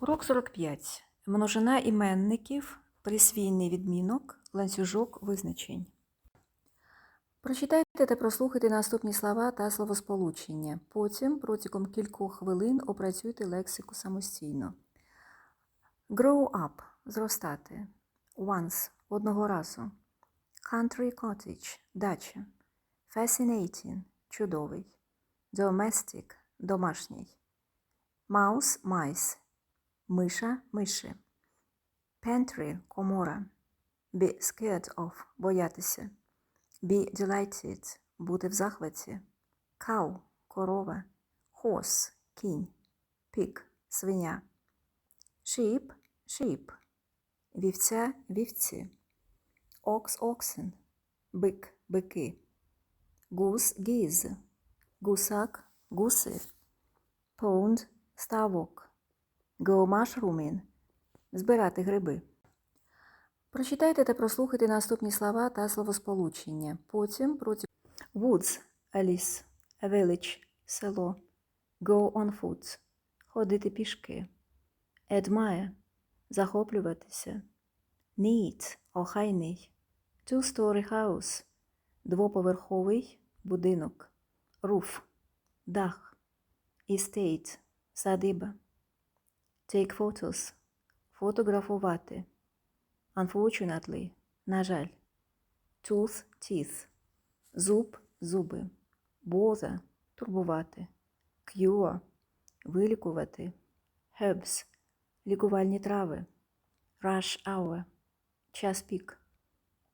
Урок 45. Множина іменників, присвійний відмінок, ланцюжок визначень. Прочитайте та прослухайте наступні слова та словосполучення. Потім протягом кількох хвилин опрацюйте лексику самостійно. Grow up – зростати. Once – одного разу. Country cottage – дача. Fascinating – чудовий. Domestic – домашній. Mouse – майс. Миша – миші. Pantry – комора. Be scared of – боятися. Be delighted – бути в захваті. Cow – корова. Horse – кінь. Pig – свиня. Sheep – sheep. Вівця – вівці. Ox – oxen. Бик – бики. Goose – geese. Гусак – гуси. Pond – ставок. Go mushrooming – збирати гриби. Прочитайте та прослухайте наступні слова та словосполучення. Потім проти Woods – ліс, village – село, go on foot – ходити пішки, admire – захоплюватися, neat – охайний, two-story house – двоповерховий будинок, roof – дах, estate – садиба. Take photos. Фотографувати. Unfortunately. На жаль. Tooth – teeth. Зуб – зуби. Bother – турбувати. Cure – вилікувати. Herbs – лікувальні трави. Rush hour – час пік.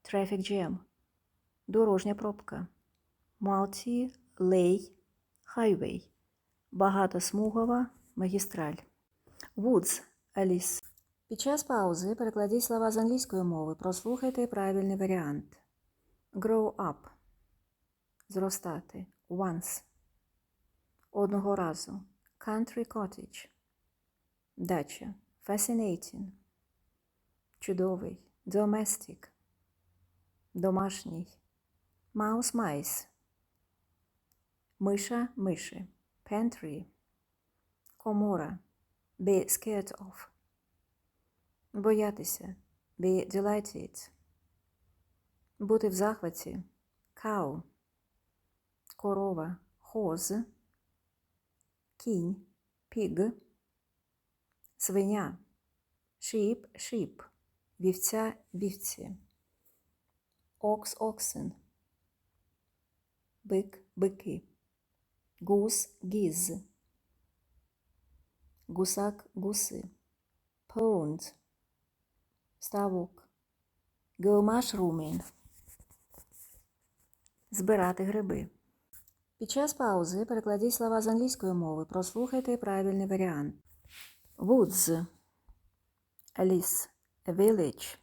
Traffic jam – дорожня пробка. Multi-lay highway – багатосмугова магістраль. Woods – ліс. Під час паузи перекладіть слова з англійської мови. Прослухайте правильний варіант. Grow up – зростати. Once – одного разу. Country cottage – дача. Fascinating – чудовий. Domestic – домашній. Mouse – mice – миша – миші. Pantry – комора. Be scared of. Боятися. Be delighted. Бути в захваті. Cow. Корова. Horse. Кінь. Pig. Свиня. Sheep. Sheep. Вівця. Вівці. Ox. Oxen. Бик. Бики. Goose. Geese. Гусак, гуси. Pond. Ставок. Mushrooming. Збирати гриби. Під час паузи перекладіть слова з англійської мови. Прослухайте правильний варіант. Woods. Ліс. Village.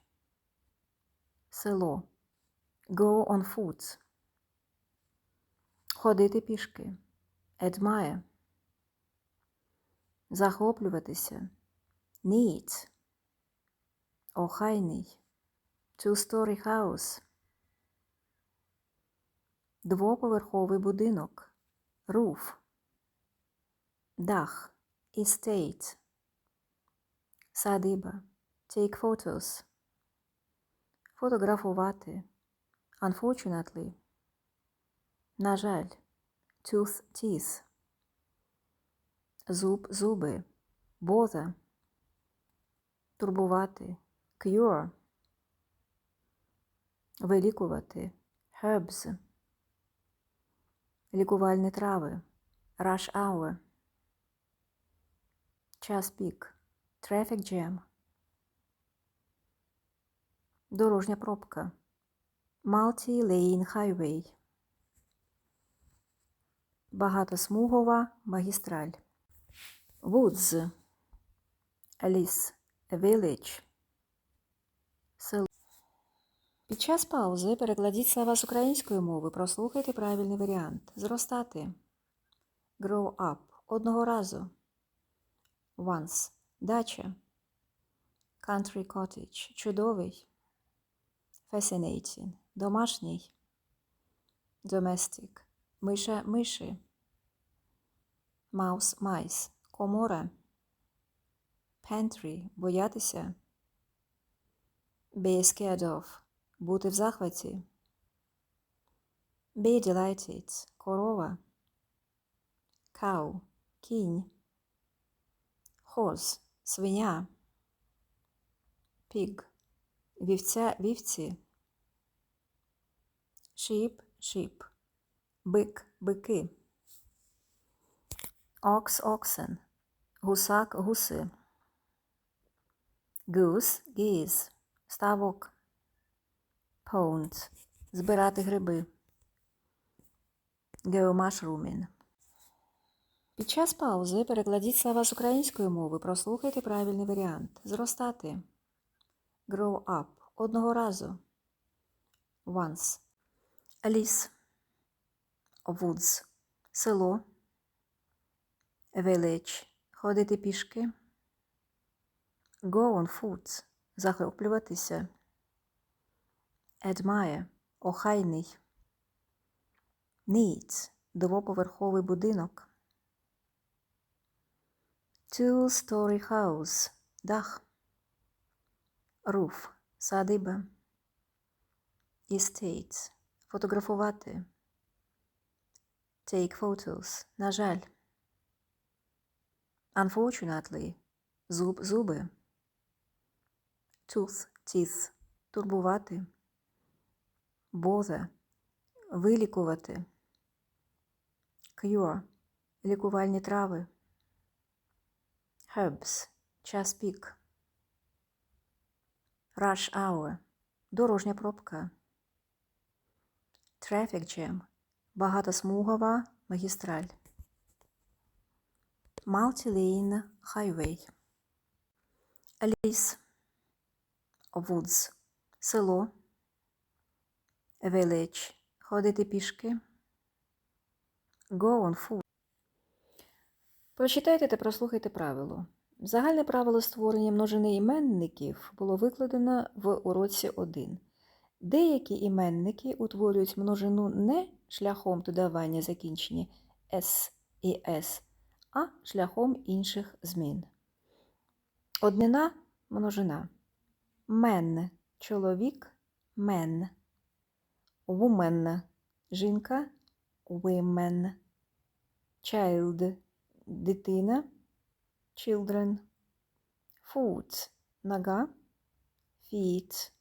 Село. Go on foot. Ходити пішки. Admire захоплюватися, neat, охайний, two-story house, двоповерховий будинок, roof, дах, estate, садиба, take photos, фотографувати, unfortunately, на жаль, tooth, teeth, зуб, зуби, bother, турбувати, cure, вилікувати, herbs, лікувальні трави, rush hour, час пік, traffic jam, дорожня пробка, multi-lane highway, багатосмугова магістраль. Woods – ліс, village – село. Під час паузи перекладіть слова з української мови. Прослухайте правильний варіант. Зростати. Grow up – одного разу. Once – дача. Country cottage – чудовий. Fascinating – домашній. Domestic – миша миші. Mouse – майс. Комора. Pantry – боятися. Be scared бути в захваті. Be delighted – корова. Cow – кінь. Horse – свиня. Pig – вівця, вівці. Sheep – sheep. Бик – бики. Ox – oxen. Гусак – гуси. Goose – geese. Ставок. Pond – збирати гриби. Go. Під час паузи перекладіть слова з української мови, прослухайте правильний варіант. Зростати. Grow up. Одного разу. Once. Ліс. Woods. Село. Village. Ходити пішки. Go on foot. Захоплюватися. Admire. Охайний. Neat. Двоповерховий будинок. Two-story house. Дах. Roof. Садиба. Estate. Фотографувати. Take photos. На жаль. Unfortunately. Зуб, зуби. Tooth. Teeth. Турбувати. Bother. Вилікувати. Cure. Лікувальні трави. Herbs. Час пік. Rush hour. Дорожня пробка. Traffic jam. Багатосмугова магістраль. Multi-lane highway. Ліс. Woods. Село. Village. Ходити пішки. Go on foot. Прочитайте та прослухайте правило. Загальне правило створення множини іменників було викладено в уроці 1. Деякі іменники утворюють множину не шляхом додавання закінчення «с» і «с», а шляхом інших змін. Однина множина. Мен – чоловік, мен. Woman – жінка, women. Child – дитина, children. Foot – нога, feet.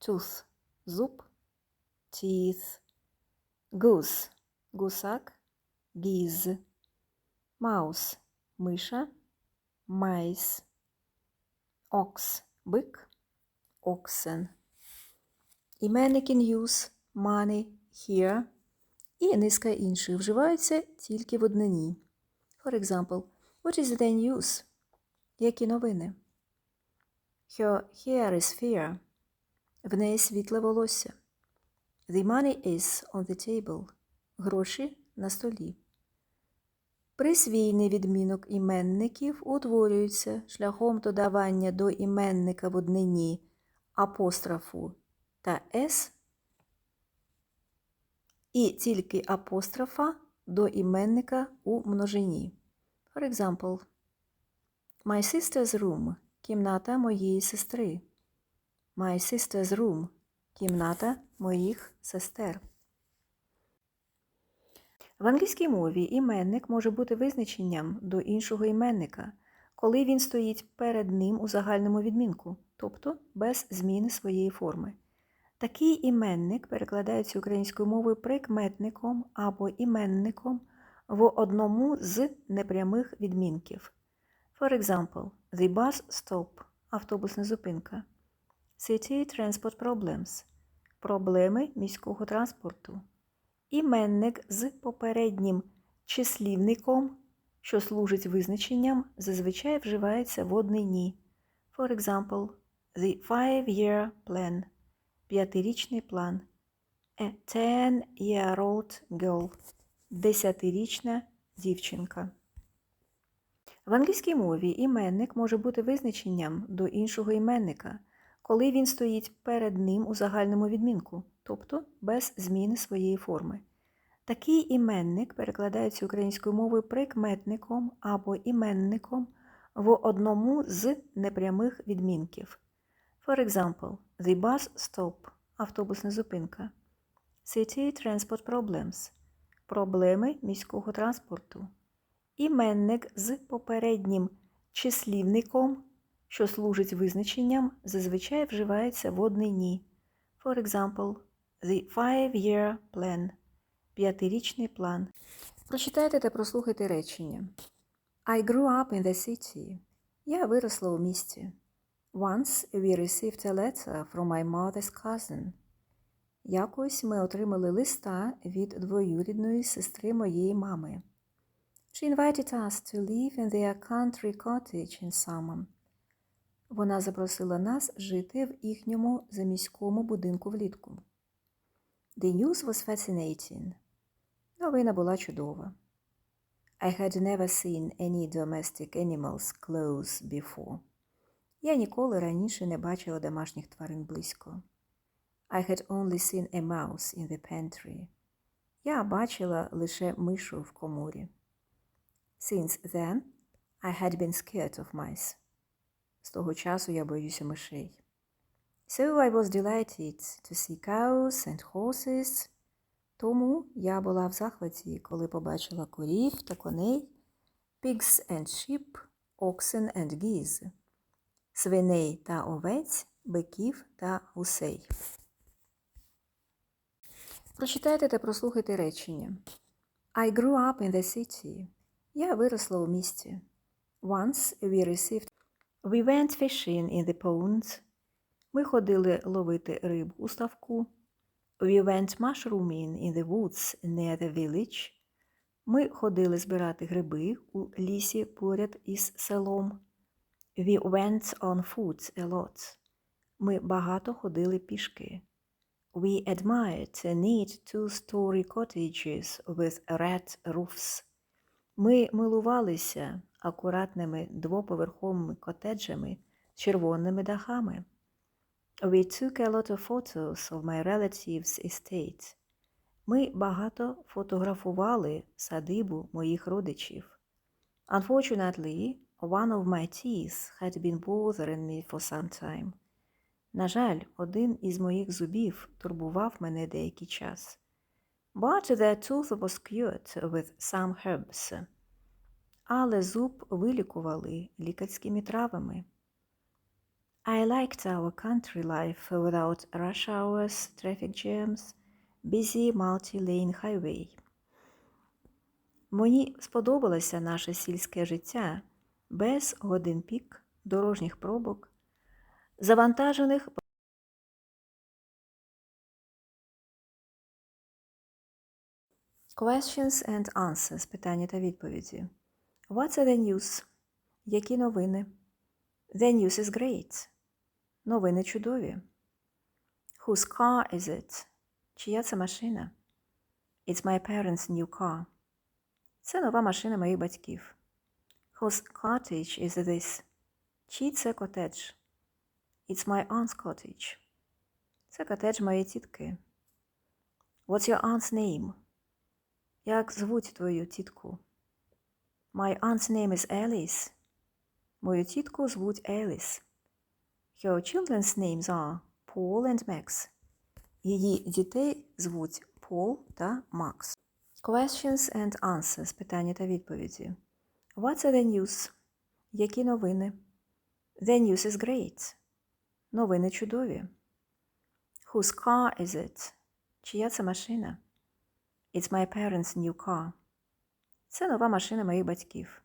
Tooth – зуб, teeth. Goose – гусак, geese. Mouse – миша, mice. Ox – бик, oxen. Іменник in use – money, here і низка інших вживаються тільки в однині. For example, what is the news? Які новини? Her hair is fair. В неї світле волосся. The money is on the table. Гроші на столі. Присвійний відмінок іменників утворюється шляхом додавання до іменника в однині апострофу та «с» і тільки апострофа до іменника у множині. For example, My sister's room – кімната моєї сестри. My sister's room – кімната моїх сестер. В англійській мові іменник може бути визначенням до іншого іменника, коли він стоїть перед ним у загальному відмінку, тобто без зміни своєї форми. Такий іменник перекладається українською мовою прикметником або іменником в одному з непрямих відмінків. For example, the bus stop – автобусна зупинка. City transport problems – проблеми міського транспорту. Іменник з попереднім числівником, що служить визначенням, зазвичай вживається в однині. For example, the five-year plan – п'ятирічний план. A ten-year-old girl – десятирічна дівчинка. В англійській мові іменник може бути визначенням до іншого іменника, коли він стоїть перед ним у загальному відмінку, тобто без зміни своєї форми. Такий іменник перекладається українською мовою прикметником або іменником в одному з непрямих відмінків. For example, the bus stop – автобусна зупинка. City transport problems – проблеми міського транспорту. Іменник з попереднім числівником, що служить визначенням, зазвичай вживається в однині. For example, the five-year plan – п'ятирічний план. Прочитайте та прослухайте речення. I grew up in the city. Я виросла у місті. Once we received a letter from my mother's cousin. Якось ми отримали листа від двоюрідної сестри моєї мами. She invited us to live in their country cottage in summer. Вона запросила нас жити в їхньому заміському будинку влітку. The news was fascinating. Новина була чудова. I had never seen any domestic animals close before. Я ніколи раніше не бачила домашніх тварин близько. I had only seen a mouse in the pantry. Я бачила лише мишу в коморі. Since then, I had been scared of mice. З того часу я боюся мишей. So I was delighted to see cows and horses. Тому я була в захваті, коли побачила корів та коней, pigs and sheep, oxen and geese, свиней та овець, биків та гусей. Прочитайте та прослухайте речення. I grew up in the city. Я виросла у місті. Once we received... We went fishing in the ponds. Ми ходили ловити рибу у ставку. We went mushrooming in the woods near the village. Ми ходили збирати гриби у лісі поряд із селом. We went on foot a lot. Ми багато ходили пішки. We admired neat two-story cottages with red roofs. Ми милувалися акуратними двоповерховими котеджами з червоними дахами. We took a lot of photos of my relatives' estate. Ми багато фотографували садибу моїх родичів. Unfortunately, one of my teeth had been bothering me for some time. На жаль, один із моїх зубів турбував мене деякий час. But the tooth was cured with some herbs. Але зуб вилікували лікарськими травами. I liked our country life without rush hours, traffic jams, busy multi-lane highway. Мені сподобалося наше сільське життя без годин пік, дорожніх пробок, завантажених Questions and answers. Питання та відповіді. What's the news? Які новини? The news is great. Новини чудові. Whose car is it? Чия це машина? It's my parents' new car. Це нова машина моїх батьків. Whose cottage is this? Чий це котедж? It's my aunt's cottage. Це котедж моєї тітки. What's your aunt's name? Як звуть твою тітку? My aunt's name is Alice. Мою тітку звуть Еліс. Her children's names are Paul and Max. Її дітей звуть Пол та Макс. Questions and answers. Питання та відповіді. What's the news? Які новини? The news is great. Новини чудові. Whose car is it? Чия це машина? It's my parents' new car. Це нова машина моїх батьків.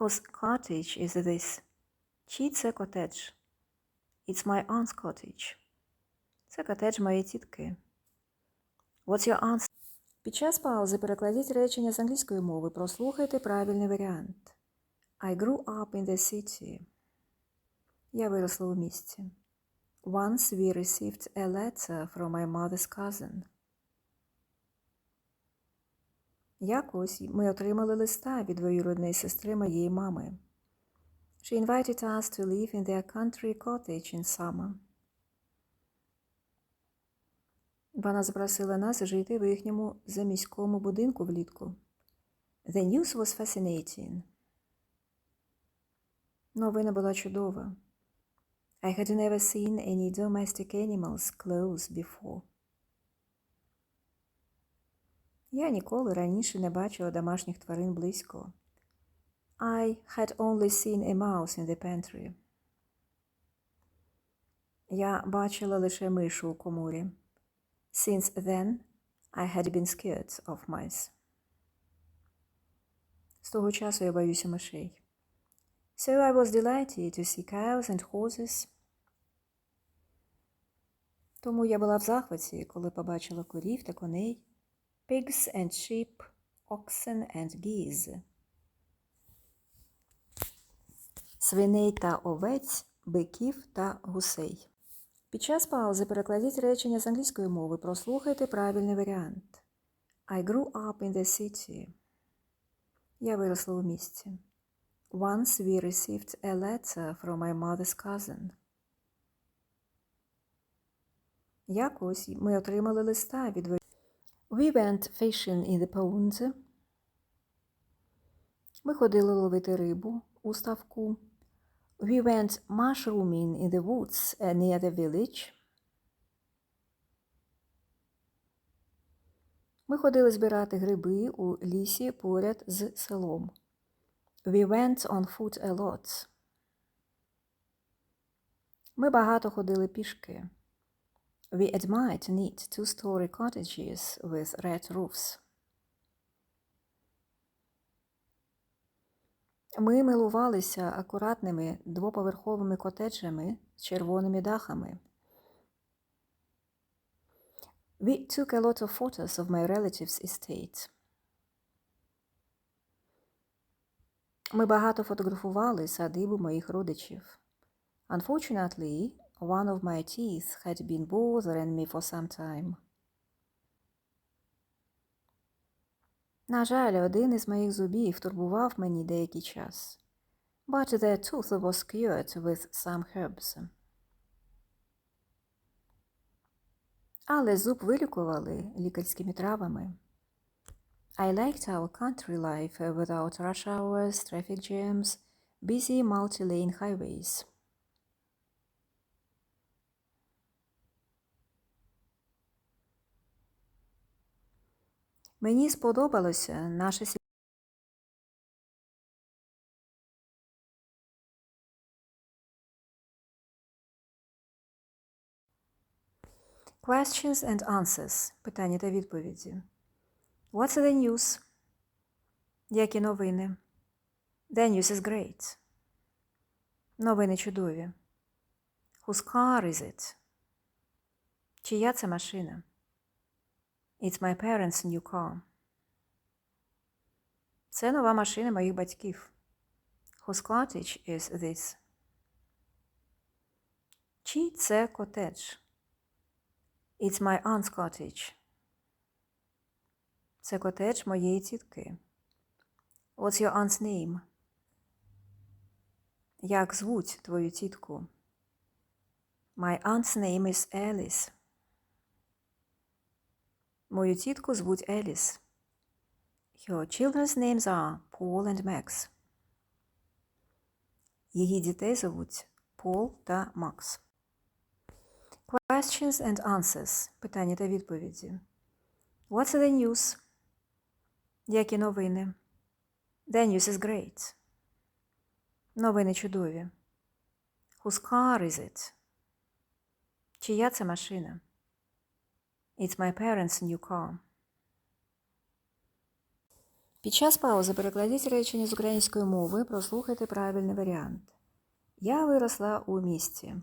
Whose cottage is this? Чий це котедж? It's my aunt's cottage. Це котедж моєї тітки. What's your aunt's? Під час паузи перекладіть речення з англійської мови. Прослухайте правильний варіант. I grew up in the city. Я виросла у місті. Once we received a letter from my mother's cousin. Якось ми отримали листа від двоюродної сестри моєї мами. She invited us to live in their country cottage in summer. Вона запросила нас жити в їхньому заміському будинку влітку. The news was fascinating. Новина була чудова. I had never seen any domestic animals close before. Я ніколи раніше не бачила домашніх тварин близько. I had only seen a mouse in the pantry. Я бачила лише мишу у коморі. Since then, I had been scared of mice. З того часу я боюся мишей. So I was delighted to see cows and horses. Тому я була в захваті, коли побачила корів та коней, pigs and sheep, oxen and geese. Свиней та овець, биків та гусей. Під час паузи перекладіть речення з англійської мови. Прослухайте правильний варіант. I grew up in the city. Я виросла у місті. Once we received a letter from my mother's cousin. Якось ми отримали листа від We went fishing in the pond. Ми ходили ловити рибу у ставку. We went mushrooming in the woods uh, near the village. Ми ходили збирати гриби у лісі поряд з селом. We went on foot a lot. Ми багато ходили пішки. We admired neat two-story cottages with red roofs. Ми милувалися акуратними двоповерховими котеджами з червоними дахами. We took a lot of photos of my relatives' estate. Ми багато фотографували садибу моїх родичів. Unfortunately, one of my teeth had been bothering me for some time. На жаль, один із моїх зубів турбував мені деякий час. But the tooth was cured with some herbs. Але зуб вилікували лікарськими травами. I liked our country life without rush hours, traffic jams, busy multi-lane highways. Мені сподобалося наше сі- Questions and answers. Питання та відповіді. What's the news? Які новини? The news is great. Новини чудові. Whose car is it? Чия це машина? It's my parents' new car. Це нова машина моїх батьків. Whose cottage is this? Чий це котедж? It's my aunt's cottage. Це котедж моєї тітки. What's your aunt's name? Як звуть твою тітку? My aunt's name is Alice. Мою тітку звуть Еліс. Your children's names are Paul and Max. Її дітей звуть Пол та Макс. Questions and answers. Питання та відповіді. What's the news? Які новини? The news is great. Новини чудові. Whose car is it? Чия це машина? It's my parents' new car. Під час паузи перекладіть речення з української мови, прослухайте правильний варіант. Я виросла у місті.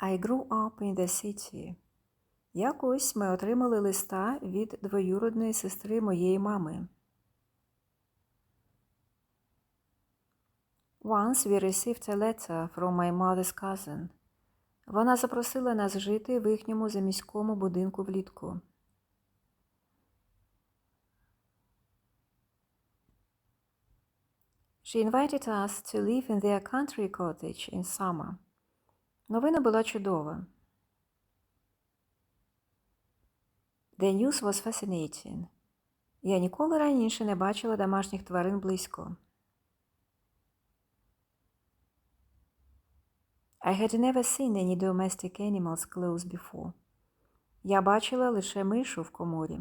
I grew up in the city. Якось ми отримали листа від двоюродної сестри моєї мами. Once we received a letter from my mother's cousin. Вона запросила нас жити в їхньому заміському будинку влітку. She invited us to live in their country cottage in summer. Новина була чудова. The news was fascinating. Я ніколи раніше не бачила домашніх тварин близько. I had never seen any domestic animals close before. Я бачила лише мишу в коморі.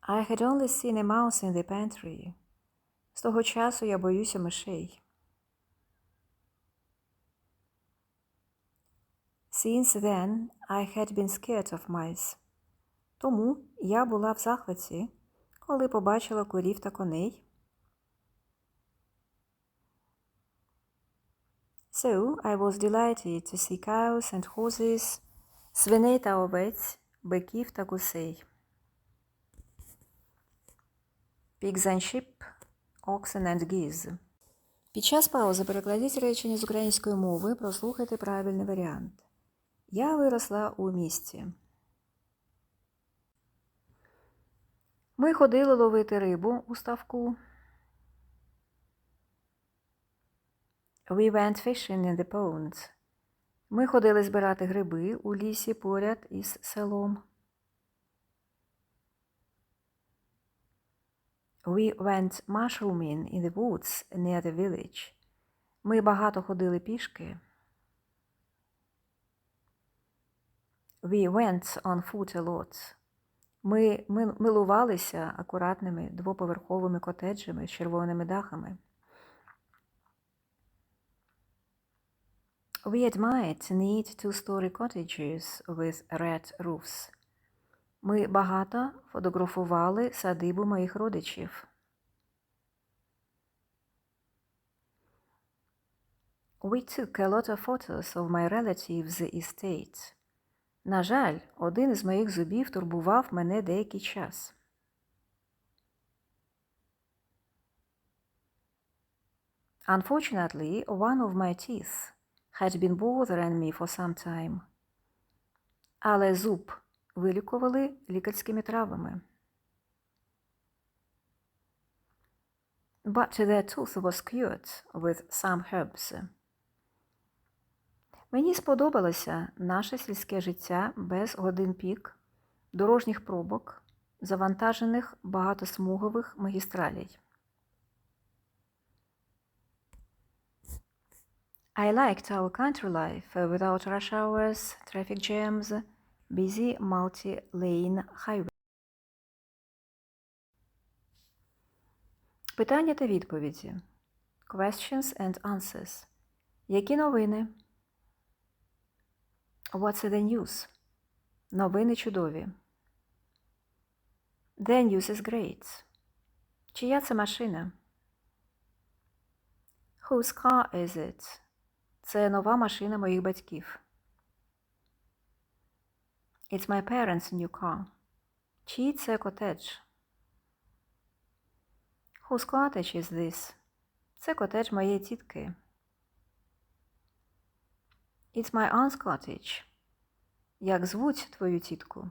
I had only seen a mouse in the pantry. З того часу я боюся мишей. Since then, I had been scared of mice. Тому я була в захваті, коли побачила корів та коней. So I was delighted to see cows and horses, свиней та овець, биків та гусей. Pigs and sheep, oxen and geese. Під час паузи перекладіть речення з української мови, прослухайте правильний варіант. Я виросла у місті. Ми ходили ловити рибу у ставку. We went fishing in the ponds. Ми ходили збирати гриби у лісі поряд із селом. We went mushrooming in the woods near the village. Ми багато ходили пішки. We went on foot a lot. Ми ми- милувалися акуратними двоповерховими котеджами з червоними дахами. We admired neat two-story cottages with red roofs. Ми багато фотографували садибу моїх родичів. We took a lot of photos of my relatives' estate. На жаль, один із моїх зубів турбував мене деякий час. Unfortunately, one of my teeth had been bothering me for some time. Але зуб вилікували лікарськими травами. But the tooth was cured with some herbs. Мені сподобалося наше сільське життя без годин пік, дорожніх пробок, завантажених багатосмугових магістралей. I liked our country life uh, without rush hours, traffic jams, busy multi-lane highway. Питання та відповіді. Questions and answers. Які новини? What's the news? Новини чудові. The news is great. Чия це машина? Whose car is it? Це нова машина моїх батьків. It's my parents' new car. Чий це котедж? Whose cottage is this? Це котедж моєї тітки. It's my aunt's cottage. Як звуть твою тітку?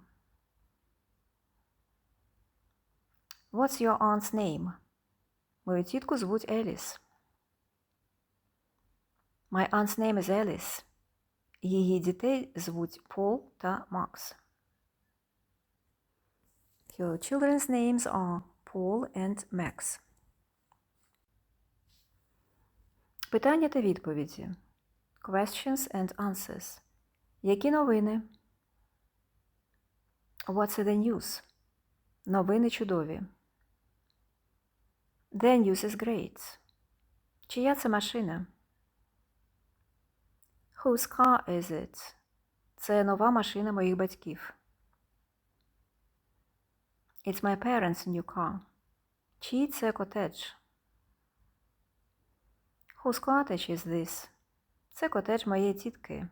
What's your aunt's name? Мою тітку звуть Еліс. My aunt's name is Alice. Її дітей звуть Пол та Макс. Your children's names are Paul and Max. Питання та відповіді. Questions and answers. Які новини? What's the news? Новини чудові. The news is great. Чия це машина? Whose car is it? Це нова машина моїх батьків. It's my parents' new car. Чий це котедж? Whose cottage is this? Це котедж моєї тітки.